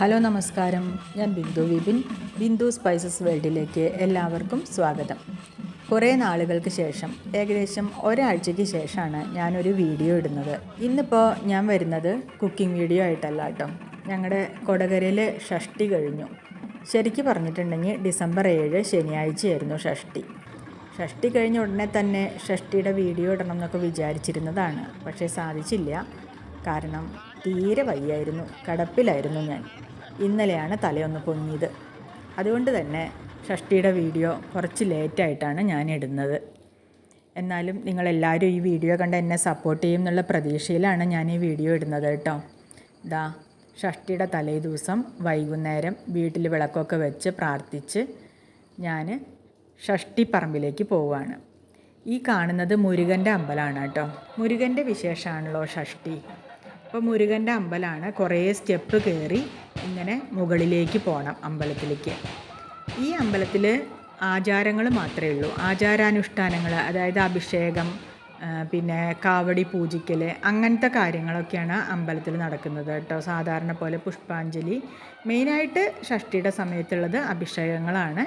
Hello നമസ്കാരം. ഞാൻ Bindu Vipin Bindu spices വേൾഡിലേക്ക് എല്ലാവർക്കും സ്വാഗതം. കുറേ നാളുകൾക്ക് ശേഷം ഏകദേശം ഒരാഴ്ചയ്ക്ക് ശേഷമാണ് ഞാനൊരു വീഡിയോ ഇടുന്നത്. ഇന്നിപ്പോൾ ഞാൻ വരുന്നത് കുക്കിംഗ് വീഡിയോ ആയിട്ടല്ല കേട്ടോ. ഞങ്ങളുടെ കൊടകരയിൽ ഷഷ്ടി കഴിഞ്ഞു. ശരിക്കും പറഞ്ഞിട്ടുണ്ടെങ്കിൽ ഡിസംബർ ഏഴ് ശനിയാഴ്ചയായിരുന്നു ഷഷ്ടി. ഷഷ്ടി കഴിഞ്ഞ ഉടനെ തന്നെ ഷഷ്ടിയുടെ വീഡിയോ ഇടണം എന്നൊക്കെ വിചാരിച്ചിരുന്നതാണ്. പക്ഷേ സാധിച്ചില്ല. കാരണം തീരെ വയ്യായിരുന്നു. കടപ്പിലായിരുന്നു ഞാൻ. ഇന്നലെയാണ് തലയൊന്ന് പൊങ്ങിയത്. അതുകൊണ്ട് തന്നെ ഷഷ്ടിയുടെ വീഡിയോ കുറച്ച് ലേറ്റായിട്ടാണ് ഞാൻ ഇടുന്നത്. എന്നാലും നിങ്ങളെല്ലാവരും ഈ വീഡിയോ കണ്ട് എന്നെ സപ്പോർട്ട് ചെയ്യും എന്നുള്ള പ്രതീക്ഷയിലാണ് ഞാൻ ഈ വീഡിയോ ഇടുന്നത് കേട്ടോ. ദാ ഷഷ്ടിയുടെ തലേ ദിവസം വൈകുന്നേരം വീട്ടിൽ വിളക്കൊക്കെ വെച്ച് പ്രാർത്ഥിച്ച് ഞാൻ ഷഷ്ടി പറമ്പിലേക്ക് പോവുകയാണ് ഈ കാണുന്നത് മുരുകന്റെ അമ്പലമാണ് കേട്ടോ. മുരുകന്റെ വിശേഷമാണല്ലോ ഷഷ്ടി അപ്പോൾ മുരുകന്റെ അമ്പലമാണ് കുറേ സ്റ്റെപ്പ് കയറി ഇങ്ങനെ മുകളിലേക്ക് പോകണം അമ്പലത്തിലേക്ക്. ഈ അമ്പലത്തിൽ ആചാരങ്ങൾ മാത്രമേ ഉള്ളൂ. ആചാരാനുഷ്ഠാനങ്ങൾ അതായത് അഭിഷേകം പിന്നെ കാവടി പൂജിക്കൽ അങ്ങനത്തെ കാര്യങ്ങളൊക്കെയാണ് അമ്പലത്തിൽ നടക്കുന്നത് കേട്ടോ. സാധാരണ പോലെ പുഷ്പാഞ്ജലി. മെയിനായിട്ട് ഷഷ്ടിയുടെ സമയത്തുള്ളത് അഭിഷേകങ്ങളാണ്.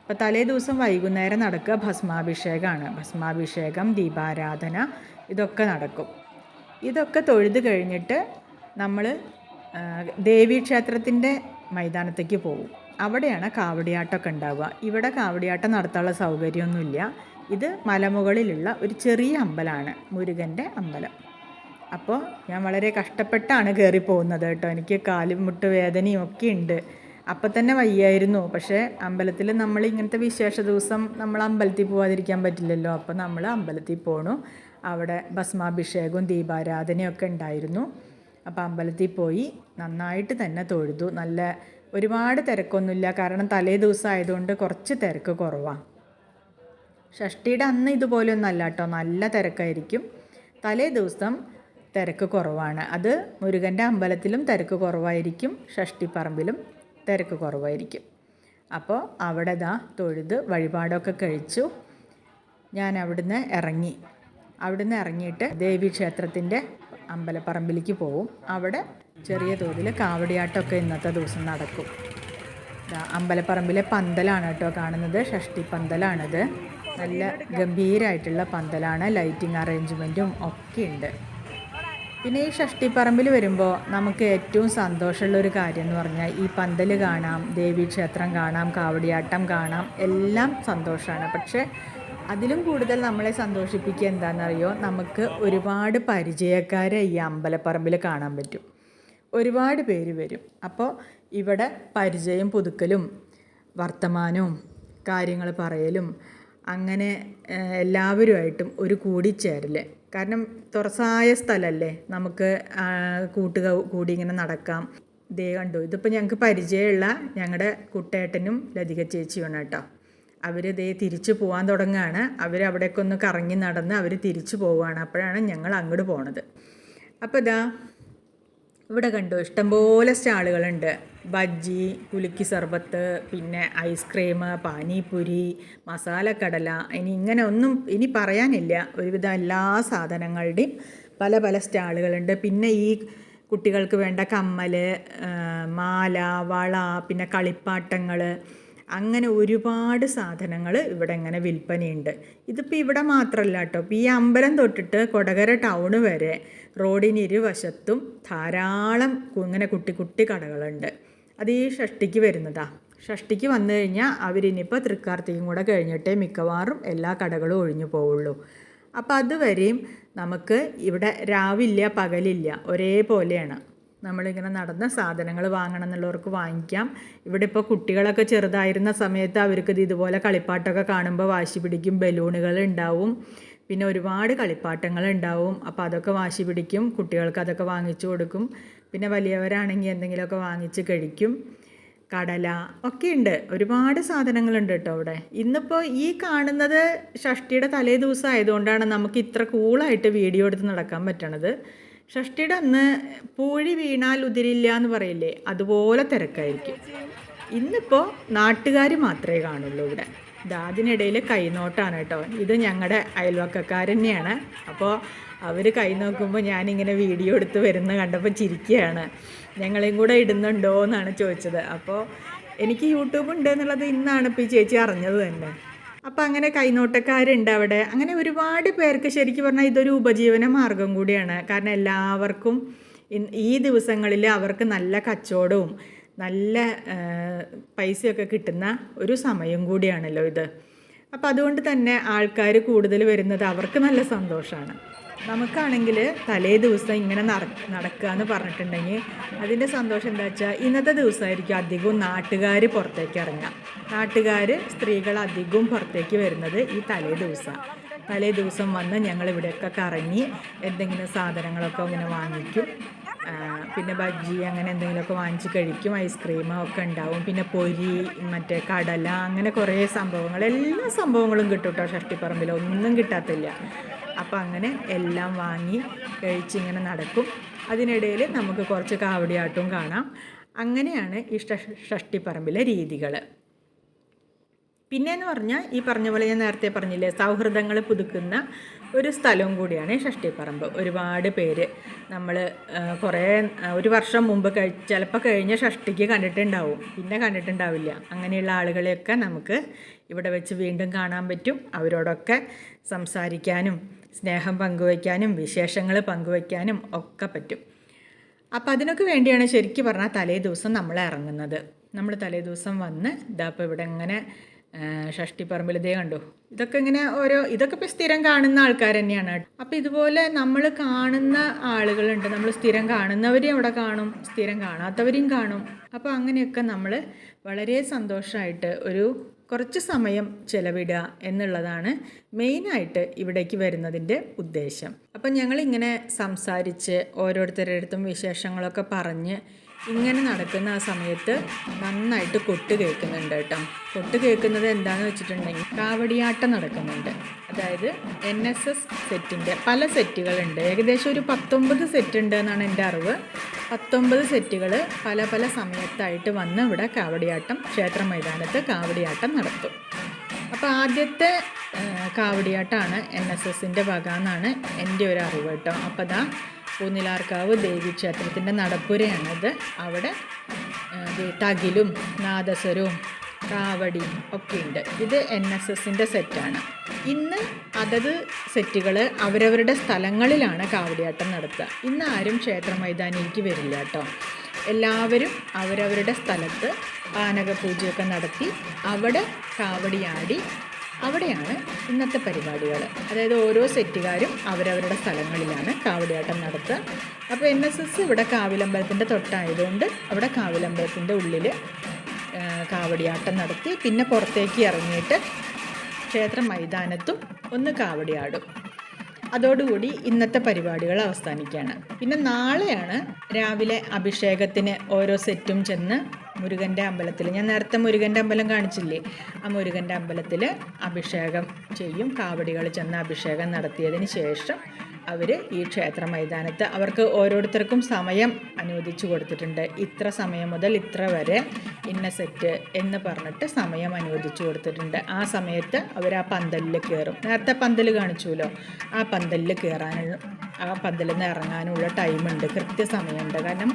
അപ്പോൾ തലേ ദിവസം വൈകുന്നേരം നടക്കുക ഭസ്മാഭിഷേകമാണ്. ഭസ്മാഭിഷേകം ദീപാരാധന ഇതൊക്കെ നടക്കും. ഇതൊക്കെ തൊഴുത് കഴിഞ്ഞിട്ട് നമ്മൾ ദേവീക്ഷേത്രത്തിന്റെ മൈതാനത്തേക്ക് പോകും. അവിടെയാണ് കാവടിയാട്ടമൊക്കെ ഉണ്ടാവുക. ഇവിടെ കാവടിയാട്ടം നടത്താനുള്ള സൗകര്യമൊന്നുമില്ല. ഇത് മലമുകളിലുള്ള ഒരു ചെറിയ അമ്പലമാണ് മുരുകന്റെ അമ്പലം. അപ്പോൾ ഞാൻ വളരെ കഷ്ടപ്പെട്ടാണ് കയറി പോകുന്നത് കേട്ടോ. എനിക്ക് കാലും മുട്ട് വേദനയും ഒക്കെ ഉണ്ട്. അപ്പം തന്നെ വയ്യായിരുന്നു. പക്ഷേ അമ്പലത്തിൽ നമ്മൾ ഇങ്ങനത്തെ വിശേഷ ദിവസം നമ്മൾ അമ്പലത്തിൽ പോകാതിരിക്കാൻ പറ്റില്ലല്ലോ. അപ്പോൾ നമ്മൾ അമ്പലത്തിൽ പോണു. അവിടെ ഭസ്മാഭിഷേകവും ദീപാരാധനയും ഒക്കെ ഉണ്ടായിരുന്നു. അപ്പോൾ അമ്പലത്തിൽ പോയി നന്നായിട്ട് തന്നെ തൊഴുതു. നല്ല ഒരുപാട് തിരക്കൊന്നുമില്ല. കാരണം തലേ ദിവസം ആയതുകൊണ്ട് കുറച്ച് തിരക്ക് കുറവാണ് ഷഷ്ടിയുടെ അന്ന് ഇതുപോലെയൊന്നും അല്ല കേട്ടോ. നല്ല തിരക്കായിരിക്കും. തലേ ദിവസം തിരക്ക് കുറവാണ്. അത് മുരുകന്റെ അമ്പലത്തിലും തിരക്ക് കുറവായിരിക്കും. ഷഷ്ടിപ്പറമ്പിലും തിരക്ക് കുറവായിരിക്കും. അപ്പോൾ അവിടെ ദാ തൊഴുത് വഴിപാടൊക്കെ കഴിച്ചു. ഞാൻ അവിടുന്ന് ഇറങ്ങി. അവിടുന്ന് ഇറങ്ങിയിട്ട് ദേവി ക്ഷേത്രത്തിന്റെ അമ്പലപ്പറമ്പിലേക്ക് പോവും. അവിടെ ചെറിയ തോതിൽ കാവടിയാട്ടമൊക്കെ ഇന്നത്തെ ദിവസം നടക്കും. അമ്പലപ്പറമ്പിലെ പന്തലാണ് കേട്ടോ കാണുന്നത്. ഷഷ്ടി പന്തലാണിത്. നല്ല ഗംഭീരമായിട്ടുള്ള പന്തലാണ്. ലൈറ്റിംഗ് അറേഞ്ച്മെന്റും ഒക്കെ ഉണ്ട്. പിന്നെ ഈ ഷഷ്ടിപ്പറമ്പിൽ വരുമ്പോൾ നമുക്ക് ഏറ്റവും സന്തോഷമുള്ള ഒരു കാര്യം എന്ന് പറഞ്ഞാൽ ഈ പന്തൽ കാണാം ദേവീക്ഷേത്രം കാണാം കാവടിയാട്ടം കാണാം. എല്ലാം സന്തോഷമാണ്. പക്ഷേ അതിലും കൂടുതൽ നമ്മളെ സന്തോഷിപ്പിക്കുക എന്താണെന്നറിയോ? നമുക്ക് ഒരുപാട് പരിചയക്കാരെ ഈ അമ്പലപ്പറമ്പിൽ കാണാൻ പറ്റും. ഒരുപാട് പേര് വരും. അപ്പോൾ ഇവിടെ പരിചയം പുതുക്കലും വർത്തമാനവും കാര്യങ്ങൾ പറയലും അങ്ങനെ എല്ലാവരുമായിട്ടും ഒരു കൂടിച്ചേരൽ കാരണം തുറസായ സ്ഥലമല്ലേ? നമുക്ക് കൂട്ടുക കൂടി ഇങ്ങനെ നടക്കാം. ദേ കണ്ടു? ഇതിപ്പോൾ ഞങ്ങൾക്ക് പരിചയമുള്ള ഞങ്ങളുടെ കുട്ടേട്ടനും ലതിക ചേച്ചിയാണ് കേട്ടോ. അവർ ദേ തിരിച്ചു പോകാൻ തുടങ്ങുകയാണ് അവർ അവിടേക്ക് ഒന്ന് കറങ്ങി നടന്ന് അവർ തിരിച്ചു പോവുകയാണ് അപ്പോഴാണ് ഞങ്ങൾ അങ്ങോട്ട് പോണത്. അപ്പോൾ ഇതാ ഇവിടെ കണ്ടു ഇഷ്ടംപോലെ സ്റ്റാളുകളുണ്ട്. ബജ്ജി കുലുക്കി സർബത്ത് പിന്നെ ഐസ്ക്രീം പാനിപൂരി മസാലക്കടല. ഇനി ഇങ്ങനെ ഒന്നും ഇനി പറയാനില്ല. ഒരുവിധം എല്ലാ സാധനങ്ങളുടെയും പല പല സ്റ്റാളുകളുണ്ട്. പിന്നെ ഈ കുട്ടികൾക്ക് വേണ്ട കമ്മൽ മാല വള പിന്നെ കളിപ്പാട്ടങ്ങൾ അങ്ങനെ ഒരുപാട് സാധനങ്ങൾ ഇവിടെ ഇങ്ങനെ വിൽപ്പനയുണ്ട്. ഇതിപ്പോൾ ഇവിടെ മാത്രമല്ല കേട്ടോ ഈ അമ്പലം തൊട്ടിട്ട് കൊടകര ടൗൺ വരെ റോഡിന് ഇരുവശത്തും ധാരാളം ഇങ്ങനെ കുട്ടി കുട്ടി കടകളുണ്ട്. അത് ഈ ഷഷ്ടിക്ക് വരുന്നതാ. ഷഷ്ടിക്ക് വന്നു കഴിഞ്ഞാൽ അവരിനിപ്പോൾ തൃക്കാർത്തിക്കും കൂടെ കഴിഞ്ഞിട്ടേ മിക്കവാറും എല്ലാ കടകളും ഒഴിഞ്ഞു പോവുള്ളൂ. അപ്പോൾ അതുവരെയും നമുക്ക് ഇവിടെ രാവില്ല പകലില്ല ഒരേപോലെയാണ്. നമ്മളിങ്ങനെ നടന്ന സാധനങ്ങൾ വാങ്ങണം എന്നുള്ളവർക്ക് വാങ്ങിക്കാം. ഇവിടെ ഇപ്പോൾ കുട്ടികളൊക്കെ ചെറുതായിരുന്ന സമയത്ത് അവർക്ക് ഇത് ഇതുപോലെ കളിപ്പാട്ടമൊക്കെ കാണുമ്പോൾ വാശി പിടിക്കും ബലൂണുകൾ ഉണ്ടാവും. പിന്നെ ഒരുപാട് കളിപ്പാട്ടങ്ങൾ ഉണ്ടാവും. അപ്പോൾ അതൊക്കെ വാശി പിടിക്കും കുട്ടികൾക്ക് അതൊക്കെ വാങ്ങിച്ചു കൊടുക്കും. പിന്നെ വലിയവരാണെങ്കിൽ എന്തെങ്കിലുമൊക്കെ വാങ്ങിച്ച് കഴിക്കും. കടല ഒക്കെ ഉണ്ട്. ഒരുപാട് സാധനങ്ങളുണ്ട് കേട്ടോ അവിടെ. ഇന്നിപ്പോൾ ഈ കാണുന്നത് ഷഷ്ടിയുടെ തലേ ദിവസം ആയതുകൊണ്ടാണ് നമുക്ക് ഇത്ര കൂളായിട്ട് വീഡിയോ എടുത്ത് നടക്കാൻ പറ്റണത്. ഷഷ്ടിയുടെ അന്ന് പൂഴി വീണാൽ ഉതിരില്ല എന്ന് പറയില്ലേ? അതുപോലെ തിരക്കായിരിക്കും. ഇന്നിപ്പോൾ നാട്ടുകാർ മാത്രമേ കാണുള്ളൂ ഇവിടെ. അതിനിടയിൽ കൈനോട്ടാണ് കേട്ടോ. ഇത് ഞങ്ങളുടെ അയൽവക്കക്കാർ തന്നെയാണ്. അപ്പോൾ അവർ കൈ നോക്കുമ്പോൾ ഞാനിങ്ങനെ വീഡിയോ എടുത്ത് വരുന്ന കണ്ടപ്പോൾ ചിരിക്കുകയാണ്. ഞങ്ങളെയും കൂടെ ഇടുന്നുണ്ടോ എന്നാണ് ചോദിച്ചത്. അപ്പോൾ എനിക്ക് യൂട്യൂബ് ഉണ്ട് എന്നുള്ളത് ഇന്നാണ് ഇപ്പോൾ ഈ ചേച്ചി അറിഞ്ഞത് തന്നെ. അപ്പോൾ അങ്ങനെ കൈനോട്ടക്കാരുണ്ട് അവിടെ. അങ്ങനെ ഒരുപാട് പേർക്ക് ശരിക്കും പറഞ്ഞാൽ ഇതൊരു ഉപജീവന മാർഗം കൂടിയാണ്. കാരണം എല്ലാവർക്കും ഈ ദിവസങ്ങളിൽ അവർക്ക് നല്ല കച്ചവടവും നല്ല പൈസയൊക്കെ കിട്ടുന്ന ഒരു സമയം കൂടിയാണല്ലോ ഇത്. അപ്പോൾ അതുകൊണ്ട് തന്നെ ആൾക്കാർ കൂടുതൽ വരുന്നത് അവർക്ക് നല്ല സന്തോഷമാണ് നമുക്കാണെങ്കിൽ തലേ ദിവസം ഇങ്ങനെ നട നടക്കുക എന്ന് പറഞ്ഞിട്ടുണ്ടെങ്കിൽ അതിന്റെ സന്തോഷം എന്താ വെച്ചാൽ ഇന്നത്തെ ദിവസമായിരിക്കും അധികവും നാട്ടുകാർ പുറത്തേക്ക് ഇറങ്ങുക നാട്ടുകാർ സ്ത്രീകൾ അധികവും പുറത്തേക്ക് വരുന്നത് ഈ തലേ ദിവസമാണ് തലേ ദിവസം വന്ന് ഞങ്ങൾ ഇവിടെയൊക്കെ കറങ്ങി എന്തെങ്കിലും സാധനങ്ങളൊക്കെ ഇങ്ങനെ വാങ്ങിക്കും. പിന്നെ ബജ്ജി അങ്ങനെ എന്തെങ്കിലുമൊക്കെ വാങ്ങിച്ച് കഴിക്കും. ഐസ്ക്രീം ഒക്കെ ഉണ്ടാവും. പിന്നെ പൊരി മറ്റേ കടല അങ്ങനെ കുറേ സംഭവങ്ങൾ എല്ലാ സംഭവങ്ങളും കിട്ടും കേട്ടോ ഷഷ്ടിപ്പറമ്പിൽ ഒന്നും കിട്ടാത്തില്ല. അപ്പോൾ അങ്ങനെ എല്ലാം വാങ്ങി കഴിച്ചിങ്ങനെ നടക്കും. അതിനിടയിൽ നമുക്ക് കുറച്ച് കാവടിയാട്ടവും കാണാം. അങ്ങനെയാണ് ഈ ഷഷ് ഷഷ്ടിപ്പറമ്പിലെ രീതികൾ പിന്നെയെന്ന് പറഞ്ഞാൽ ഈ പറഞ്ഞ പോലെ ഞാൻ നേരത്തെ പറഞ്ഞില്ലേ സൗഹൃദങ്ങൾ പുതുക്കുന്ന ഒരു സ്ഥലവും കൂടിയാണ് ഈ ഷഷ്ടിപ്പറമ്പ്. ഒരുപാട് പേര് നമ്മൾ കുറേ ഒരു വർഷം മുമ്പ് കഴി ചിലപ്പോൾ കഴിഞ്ഞ ഷഷ്ടിക്ക് കണ്ടിട്ടുണ്ടാവും. പിന്നെ കണ്ടിട്ടുണ്ടാവില്ല. അങ്ങനെയുള്ള ആളുകളെയൊക്കെ നമുക്ക് ഇവിടെ വെച്ച് വീണ്ടും കാണാൻ പറ്റും. അവരോടൊക്കെ സംസാരിക്കാനും സ്നേഹം പങ്കുവയ്ക്കാനും വിശേഷങ്ങൾ പങ്കുവയ്ക്കാനും ഒക്കെ പറ്റും. അപ്പോൾ അതിനൊക്കെ വേണ്ടിയാണ് ശരിക്കും പറഞ്ഞാൽ തലേ ദിവസം നമ്മൾ ഇറങ്ങുന്നത്. നമ്മൾ തലേ ദിവസം വന്ന് ഇതാ ഇപ്പോൾ ഇവിടെ ഇങ്ങനെ ഷഷ്ടി ഷഷ്ടിപ്പറമ്പിൽ ഇതേ കണ്ടു. ഇതൊക്കെ ഇങ്ങനെ ഓരോ ഇതൊക്കെ ഇപ്പോൾ സ്ഥിരം കാണുന്ന ആൾക്കാർ തന്നെയാണ്. അപ്പോൾ ഇതുപോലെ നമ്മൾ കാണുന്ന ആളുകളുണ്ട്. നമ്മൾ സ്ഥിരം കാണുന്നവരെയും അവിടെ കാണും സ്ഥിരം കാണാത്തവരെയും കാണും. അപ്പോൾ അങ്ങനെയൊക്കെ നമ്മൾ വളരെ സന്തോഷമായിട്ട് ഒരു കുറച്ച് സമയം ചെലവിടുക എന്നുള്ളതാണ് മെയിനായിട്ട് ഇവിടേക്ക് വരുന്നതിന്റെ ഉദ്ദേശം. അപ്പം ഞങ്ങളിങ്ങനെ സംസാരിച്ച് ഓരോരുത്തരുടെ അടുത്തും വിശേഷങ്ങളൊക്കെ പറഞ്ഞ് ഇങ്ങനെ നടക്കുന്ന ആ സമയത്ത് നന്നായിട്ട് കൊട്ട് കേൾക്കുന്നുണ്ട് കേട്ടോ. കൊട്ട് കേൾക്കുന്നത് എന്താണെന്ന് വെച്ചിട്ടുണ്ടെങ്കിൽ കാവടിയാട്ടം നടക്കുന്നുണ്ട്. അതായത് എൻ എസ് എസ് സെറ്റിന്റെ പല സെറ്റുകളുണ്ട് ഏകദേശം ഒരു പത്തൊമ്പത് സെറ്റ് ഉണ്ട് എന്നാണ് എന്റെ അറിവ്. പത്തൊമ്പത് സെറ്റുകൾ പല പല സമയത്തായിട്ട് വന്ന് ഇവിടെ കാവടിയാട്ടം ക്ഷേത്ര മൈതാനത്ത് കാവടിയാട്ടം നടത്തും. അപ്പോൾ ആദ്യത്തെ കാവടിയാട്ടമാണ് എൻ എസ് എസിന്റെ വക എന്നാണ് എന്റെ ഒരു അറിവ് കേട്ടോ. അപ്പോൾ ദാ പൂനിലാർക്കാവ് ദേവി ക്ഷേത്രത്തിന്റെ നടപ്പുരയാണിത്. അവിടെ തകിലും നാദസ്വരവും കാവടിയും ഒക്കെ ഉണ്ട്. ഇത് എൻ എസ് എസിന്റെ സെറ്റാണ് ഇന്ന് അതത് സെറ്റുകൾ അവരവരുടെ സ്ഥലങ്ങളിലാണ് കാവടിയാട്ടം നടത്തുക. ഇന്ന് ആരും ക്ഷേത്ര മൈതാനിക്ക് വരില്ല കേട്ടോ. എല്ലാവരും അവരവരുടെ സ്ഥലത്ത് പാനക പൂജയൊക്കെ നടത്തി അവിടെ കാവടിയാടി അവിടെയാണ് ഇന്നത്തെ പരിപാടികൾ അതായത് ഓരോ സെറ്റുകാരും അവരവരുടെ സ്ഥലങ്ങളിലാണ് കാവടിയാട്ടം നടത്തുക. അപ്പോൾ എൻ എസ് എസ് ഇവിടെ കാവിലമ്പലത്തിന്റെ തൊട്ടായതുകൊണ്ട് അവിടെ കാവിലമ്പലത്തിന്റെ ഉള്ളിൽ കാവടിയാട്ടം നടത്തി. പിന്നെ പുറത്തേക്ക് ഇറങ്ങിയിട്ട് ക്ഷേത്ര മൈതാനത്തും ഒന്ന് കാവടിയാടും. അതോടുകൂടി ഇന്നത്തെ പരിപാടികൾ അവസാനിക്കുകയാണ്. പിന്നെ നാളെയാണ് രാവിലെ അഭിഷേകത്തിന് ഓരോ സെറ്റും ചെന്ന് മുരുകന്റെ അമ്പലത്തിൽ. ഞാൻ നേരത്തെ മുരുകന്റെ അമ്പലം കാണിച്ചില്ലേ? ആ മുരുകന്റെ അമ്പലത്തിൽ അഭിഷേകം ചെയ്യും. കാവടികൾ ചെന്ന് അഭിഷേകം നടത്തിയതിന് ശേഷം അവർ ഈ ക്ഷേത്ര മൈതാനത്ത് അവർക്ക് ഓരോരുത്തർക്കും സമയം അനുവദിച്ചു കൊടുത്തിട്ടുണ്ട്. ഇത്ര സമയം മുതൽ ഇത്ര വരെ ഇന്ന സെറ്റ് എന്ന് പറഞ്ഞിട്ട് സമയം അനുവദിച്ചു കൊടുത്തിട്ടുണ്ട്. ആ സമയത്ത് അവർ ആ പന്തലിൽ കയറും നേരത്തെ പന്തൽ കാണിച്ചുല്ലോ? ആ പന്തലിൽ കയറാനുള്ള ആ പന്തലിൽ നിന്ന് ഇറങ്ങാനുള്ള ടൈമുണ്ട് കൃത്യസമയമുണ്ട്. കാരണം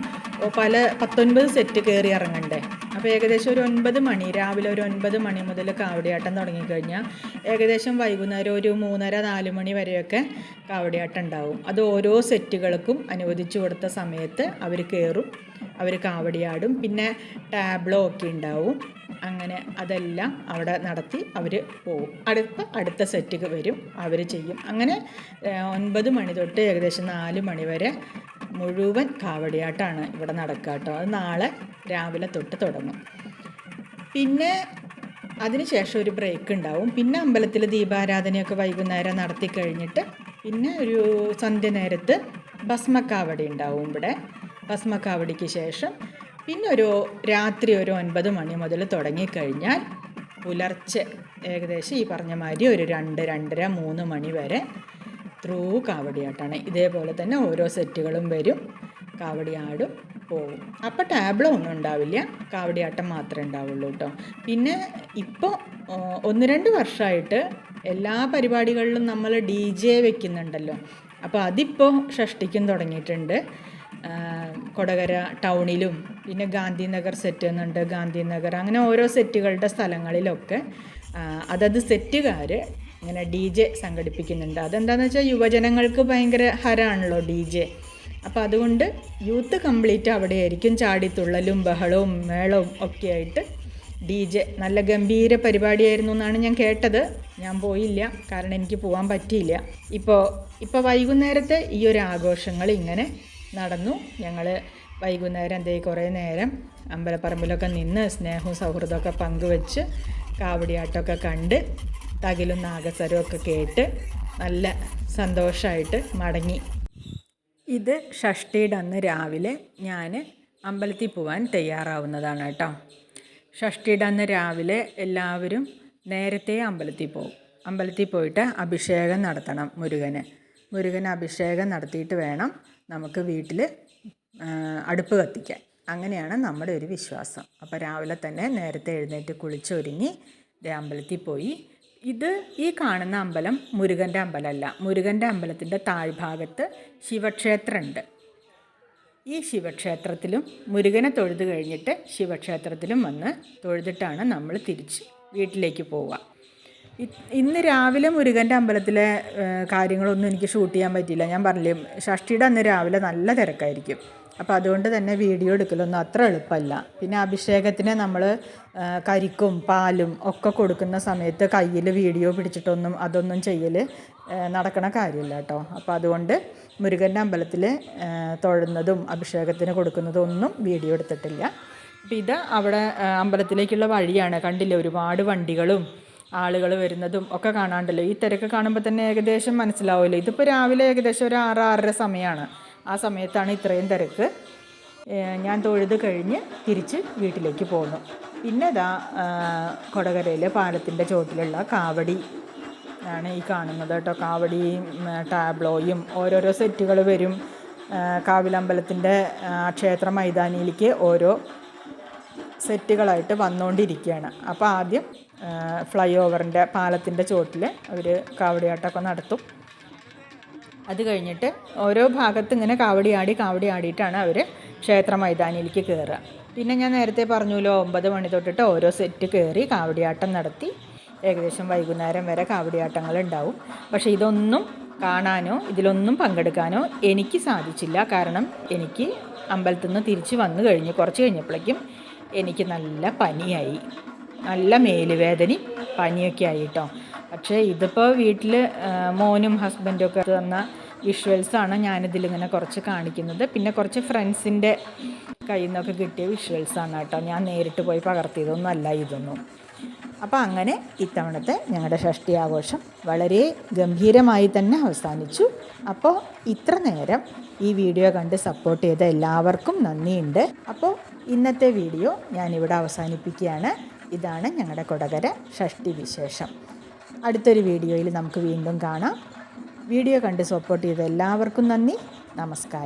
പല പത്തൊൻപത് സെറ്റ് കയറി ഇറങ്ങണ്ടേ? അപ്പോൾ ഏകദേശം ഒരു ഒൻപത് മണി രാവിലെ ഒരു ഒൻപത് മണി മുതൽ കാവടിയാട്ടം തുടങ്ങിക്കഴിഞ്ഞാൽ ഏകദേശം വൈകുന്നേരം ഒരു മൂന്നര നാല് മണി വരെയൊക്കെ കാവടിയാട്ടം ഉണ്ടാവും. അത് ഓരോ സെറ്റുകൾക്കും അനുവദിച്ചു കൊടുത്ത സമയത്ത് അവർ കയറും അവർ കാവടിയാടും. പിന്നെ ടാബ്ലോ ഒക്കെ ഉണ്ടാവും. അങ്ങനെ അതെല്ലാം അവിടെ നടത്തി അവർ പോകും അടുത്ത അടുത്ത സെറ്റ് വരും. അവർ ചെയ്യും. അങ്ങനെ ഒൻപത് മണി തൊട്ട് ഏകദേശം നാല് മണി വരെ മുഴുവൻ കാവടിയാട്ടാണ് ഇവിടെ നടക്കുക കേട്ടോ. അത് നാളെ രാവിലെ തൊട്ട് തുടങ്ങും. പിന്നെ അതിനുശേഷം ഒരു ബ്രേക്ക് ഉണ്ടാവും. പിന്നെ അമ്പലത്തിൽ ദീപാരാധനയൊക്കെ വൈകുന്നേരം നടത്തി കഴിഞ്ഞിട്ട് പിന്നെ ഒരു സന്ധ്യ നേരത്ത് ഭസ്മക്കാവടി ഉണ്ടാവും ഇവിടെ. ഭസ്മക്കാവടിക്ക് ശേഷം പിന്നെ ഒരു രാത്രി ഒരു ഒൻപത് മണി മുതൽ തുടങ്ങിക്കഴിഞ്ഞാൽ പുലർച്ചെ ഏകദേശം ഈ പറഞ്ഞ മാതിരി ഒരു രണ്ട് രണ്ടര മൂന്ന് മണി വരെ ത്രൂ കാവടിയാട്ടാണ്. ഇതേപോലെ തന്നെ ഓരോ സെറ്റുകളും വരും. കാവടിയാടും പോവും. അപ്പോൾ ടാബ്ലോ ഒന്നും ഉണ്ടാവില്ല. കാവടിയാട്ടം മാത്രമേ ഉണ്ടാവുള്ളൂ കേട്ടോ പിന്നെ ഇപ്പോൾ ഒന്ന് രണ്ട് വർഷമായിട്ട് എല്ലാ പരിപാടികളിലും നമ്മൾ ഡി ജെ വെക്കുന്നുണ്ടല്ലോ. അപ്പോൾ അതിപ്പോൾ ഷഷ്ടിക്കും തുടങ്ങിയിട്ടുണ്ട്. കൊടകര ടൗണിലും പിന്നെ ഗാന്ധിനഗർ സെറ്റ് എന്നുണ്ട് ഗാന്ധിനഗർ. അങ്ങനെ ഓരോ സെറ്റുകളുടെ സ്ഥലങ്ങളിലൊക്കെ അതത് സെറ്റുകാർ ഇങ്ങനെ ഡി ജെ സംഘടിപ്പിക്കുന്നുണ്ട്. അതെന്താണെന്ന് വെച്ചാൽ യുവജനങ്ങൾക്ക് ഭയങ്കര ഹരാണല്ലോ ഡി ജെ അപ്പോൾ അതുകൊണ്ട് യൂത്ത് കംപ്ലീറ്റ് അവിടെയായിരിക്കും. ചാടിത്തുള്ളലും ബഹളവും മേളവും ഒക്കെ ആയിട്ട് ഡി ജെ നല്ല ഗംഭീര പരിപാടിയായിരുന്നു എന്നാണ് ഞാൻ കേട്ടത്. ഞാൻ പോയില്ല കാരണം എനിക്ക് പോകാൻ പറ്റിയില്ല. ഇപ്പോൾ ഇപ്പോൾ വൈകുന്നേരത്തെ ഈ ഒരു ആഘോഷങ്ങൾ ഇങ്ങനെ നടന്നു. ഞങ്ങൾ വൈകുന്നേരം എന്തേ കുറേ നേരം അമ്പലപ്പറമ്പിലൊക്കെ നിന്ന് സ്നേഹവും സൗഹൃദമൊക്കെ പങ്കുവെച്ച് കാവടിയാട്ടമൊക്കെ കണ്ട് തകിലും നാഗസ്വരമൊക്കെ കേട്ട് നല്ല സന്തോഷമായിട്ട് മടങ്ങി. ഇത് ഷഷ്ടിയുടെ അന്ന് രാവിലെ ഞാൻ അമ്പലത്തിൽ പോകാൻ തയ്യാറാവുന്നതാണ് കേട്ടോ. ഷഷ്ടിയുടെ അന്ന് രാവിലെ എല്ലാവരും നേരത്തെ അമ്പലത്തിൽ പോകും അമ്പലത്തിൽ പോയിട്ട് അഭിഷേകം നടത്തണം മുരുകന്. മുരുകന് അഭിഷേകം നടത്തിയിട്ട് വേണം നമുക്ക് വീട്ടിൽ അടുപ്പ് കത്തിക്കാൻ. അങ്ങനെയാണ് നമ്മുടെ ഒരു വിശ്വാസം. അപ്പോൾ രാവിലെ തന്നെ നേരത്തെ എഴുന്നേറ്റ് കുളിച്ചൊരുങ്ങി അമ്പലത്തിൽ പോയി. ഇത് ഈ കാണുന്ന അമ്പലം മുരുകന്റെ അമ്പലമല്ല. മുരുകന്റെ അമ്പലത്തിന്റെ താഴ്ഭാഗത്ത് ശിവക്ഷേത്രമുണ്ട്. ഈ ശിവക്ഷേത്രത്തിലും മുരുകനെ തൊഴുത് കഴിഞ്ഞിട്ട് ശിവക്ഷേത്രത്തിലും വന്ന് തൊഴുതിട്ടാണ് നമ്മൾ തിരിച്ച് വീട്ടിലേക്ക് പോവുക. ഇന്ന് രാവിലെ മുരുകന്റെ അമ്പലത്തിലെ കാര്യങ്ങളൊന്നും എനിക്ക് ഷൂട്ട് ചെയ്യാൻ പറ്റിയില്ല. ഞാൻ പറഞ്ഞില്ലേ ഷഷ്ടിയുടെ അന്ന് രാവിലെ നല്ല തിരക്കായിരിക്കും. അപ്പോൾ അതുകൊണ്ട് തന്നെ വീഡിയോ എടുക്കലൊന്നും അത്ര എളുപ്പമല്ല. പിന്നെ അഭിഷേകത്തിന് നമ്മൾ കരിക്കും പാലും ഒക്കെ കൊടുക്കുന്ന സമയത്ത് കയ്യിൽ വീഡിയോ പിടിച്ചിട്ടൊന്നും അതൊന്നും ചെയ്യൽ നടക്കണ കാര്യമില്ല കേട്ടോ. അപ്പോൾ അതുകൊണ്ട് മുരുകന്റെ അമ്പലത്തിൽ തൊഴുന്നതും അഭിഷേകത്തിന് കൊടുക്കുന്നതും ഒന്നും വീഡിയോ എടുത്തിട്ടില്ല. അപ്പോൾ ഇത് അവിടെ അമ്പലത്തിലേക്കുള്ള വഴിയാണ്. കണ്ടില്ലേ ഒരുപാട് വണ്ടികളും ആളുകൾ വരുന്നതും ഒക്കെ കാണാണ്ടല്ലോ. ഈ തിരക്ക് കാണുമ്പോൾ തന്നെ ഏകദേശം മനസ്സിലാവുമല്ലോ. ഇതിപ്പോൾ രാവിലെ ഏകദേശം ഒരു ആറ് ആറര സമയമാണ് ആ സമയത്താണ് ഇത്രയും തിരക്ക്. ഞാൻ തൊഴുത് കഴിഞ്ഞ് തിരിച്ച് വീട്ടിലേക്ക് പോന്നു. പിന്നെ ഇതാ കൊടകരയിലെ പാലത്തിന്റെ ചോട്ടിലുള്ള കാവടി ആണ് ഈ കാണുന്നത് കേട്ടോ. കാവടിയും ടാബ്ലോയും ഓരോരോ സെറ്റുകൾ വരും. കാവിലമ്പലത്തിന്റെ ക്ഷേത്ര മൈതാനിയിലേക്ക് ഓരോ സെറ്റുകളായിട്ട് വന്നുകൊണ്ടിരിക്കുകയാണ് അപ്പോൾ ആദ്യം ഫ്ലൈ ഓവറിന്റെ പാലത്തിന്റെ ചുവട്ടിൽ അവർ കാവടിയാട്ടമൊക്കെ നടത്തും. അത് കഴിഞ്ഞിട്ട് ഓരോ ഭാഗത്ത് ഇങ്ങനെ കാവടിയാടി കാവടി ആടിയിട്ടാണ് അവർ ക്ഷേത്ര മൈതാനിയിലേക്ക് കയറുക. പിന്നെ ഞാൻ നേരത്തെ പറഞ്ഞല്ലോ ഒമ്പത് മണി തൊട്ടിട്ട് ഓരോ സെറ്റ് കയറി കാവടിയാട്ടം നടത്തി. ഏകദേശം വൈകുന്നേരം വരെ കാവടിയാട്ടങ്ങൾ ഉണ്ടാവും. പക്ഷേ ഇതൊന്നും കാണാനോ ഇതിലൊന്നും പങ്കെടുക്കാനോ എനിക്ക് സാധിച്ചില്ല. കാരണം എനിക്ക് അമ്പലത്തിൽ നിന്ന് തിരിച്ച് വന്നു കഴിഞ്ഞ് കുറച്ച് കഴിഞ്ഞപ്പോഴേക്കും എനിക്ക് നല്ല പനിയായി. നല്ല മേലുവേദനയും പനിയൊക്കെ ആയിട്ടോ. പക്ഷേ ഇതിപ്പോൾ വീട്ടിൽ മോനും ഹസ്ബൻഡും ഒക്കെ തന്ന വിഷ്വൽസാണ് ഞാനിതിലിങ്ങനെ കുറച്ച് കാണിക്കുന്നത്. പിന്നെ കുറച്ച് ഫ്രണ്ട്സിന്റെ കയ്യിൽ നിന്നൊക്കെ കിട്ടിയ വിഷ്വൽസാണ് കേട്ടോ. ഞാൻ നേരിട്ട് പോയി പകർത്തിയതൊന്നും അല്ല ഇതൊന്നും. അപ്പോൾ അങ്ങനെ ഇത്തവണത്തെ ഞങ്ങളുടെ ഷഷ്ടി ആഘോഷം വളരെ ഗംഭീരമായി തന്നെ അവസാനിച്ചു. അപ്പോൾ ഇത്ര നേരം ഈ വീഡിയോ കണ്ട് സപ്പോർട്ട് ചെയ്ത എല്ലാവർക്കും നന്ദിയുണ്ട്. അപ്പോൾ ഇന്നത്തെ വീഡിയോ ഞാനിവിടെ അവസാനിപ്പിക്കുകയാണ്. ഇതാണ് ഞങ്ങളുടെ കൊടകര ഷഷ്ടി വിശേഷം. അടുത്തൊരു വീഡിയോയിൽ നമുക്ക് വീണ്ടും കാണാം. വീഡിയോ കണ്ട് സപ്പോർട്ട് ചെയ്ത എല്ലാവർക്കും നന്ദി. നമസ്കാരം.